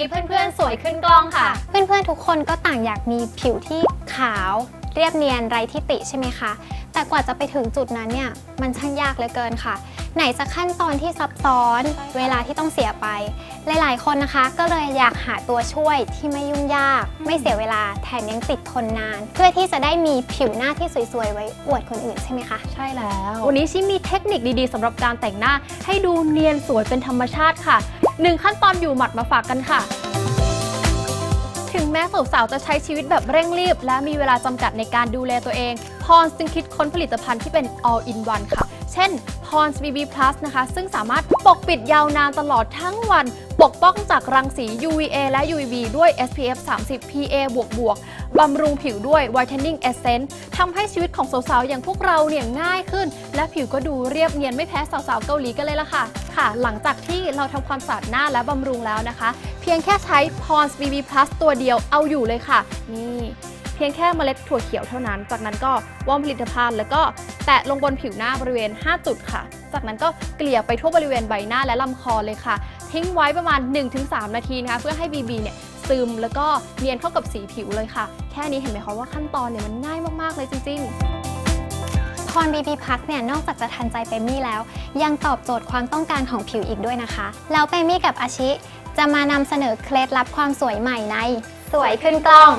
สวยขึ้นกล้องค่ะ เพื่อนๆ ทุกคนก็ต่างอยากมีผิวที่ขาว เรียบเนียนไร้ที่ติใช่ไหมคะ แต่กว่าจะไปถึงจุดนั้นเนี่ยมันช่างยากเหลือเกินค่ะ ไหนจะขั้นตอนที่ซับซ้อน เวลาที่ต้องเสียไป หลายๆ คนนะคะ ก็เลยอยากหาตัวช่วยที่ไม่ยุ่งยาก ไม่เสียเวลาแถมยังติดทนนาน เพื่อที่จะได้มีผิวหน้าที่สวยๆ ไว้อวดคนอื่นใช่ไหมคะ ใช่แล้ว วันนี้ชิมีเทคนิคดีๆสำหรับการแต่งหน้าให้ดูเนียนสวยเป็นธรรมชาติค่ะ หนึ่งขั้นตอนอยู่หมัดมาฝากกันค่ะ ถึงแม้สาวๆจะใช้ชีวิตแบบเร่งรีบ และมีเวลาจำกัดในการดูแลตัวเอง พรจึงคิดค้นผลิตภัณฑ์ที่เป็น all in one ค่ะ เช่น Pond's BB Plus นะคะ ซึ่งสามารถปกปิดยาวนานตลอดทั้งวัน ปกป้องจากรังสี UVA และ UVB ด้วย SPF 30 PA บวกบวก บำรุงผิวด้วย Whitening Essence ทำให้ชีวิตของสาวๆ อย่างพวกเราเนี่ยง่ายขึ้น และผิวก็ดูเรียบเนียนไม่แพ้สาวๆ เกาหลีกันเลยล่ะค่ะ ค่ะ หลังจากที่เราทำความสะอาดหน้าและบำรุงแล้วนะคะ เพียงแค่ใช้ Pond's BB Plus ตัวเดียวเอาอยู่เลยค่ะ นี่เพียงแค่เมล็ดถั่วเขียวเท่านั้น จากนั้นก็วอร์มผลิตภัณฑ์ แล้วก็แตะลงบนผิวหน้าบริเวณ 5 จุดค่ะ จากนั้นก็เกลี่ยไปทั่วบริเวณใบหน้าและลำคอเลยค่ะ ทิ้งไว้ประมาณ 1-3 นาทีนะคะ เพื่อให้ BB เนี่ย ซึม แล้วก็เนียนเข้ากับสีผิวเลยค่ะ แค่นี้เห็นไหมคะว่าขั้นตอนเนี่ยมันง่ายมากๆเลยจริงๆพร BB พักเนี่ยนอกจากจะทันใจเปมมี่แล้ว ยังตอบโจทย์ความต้องการของผิวอีกด้วยนะคะ แล้วเปมมี่กับอาชิ จะมานำเสนอเคล็ดลับความสวยใหม่ใน สวยขึ้นกล้อง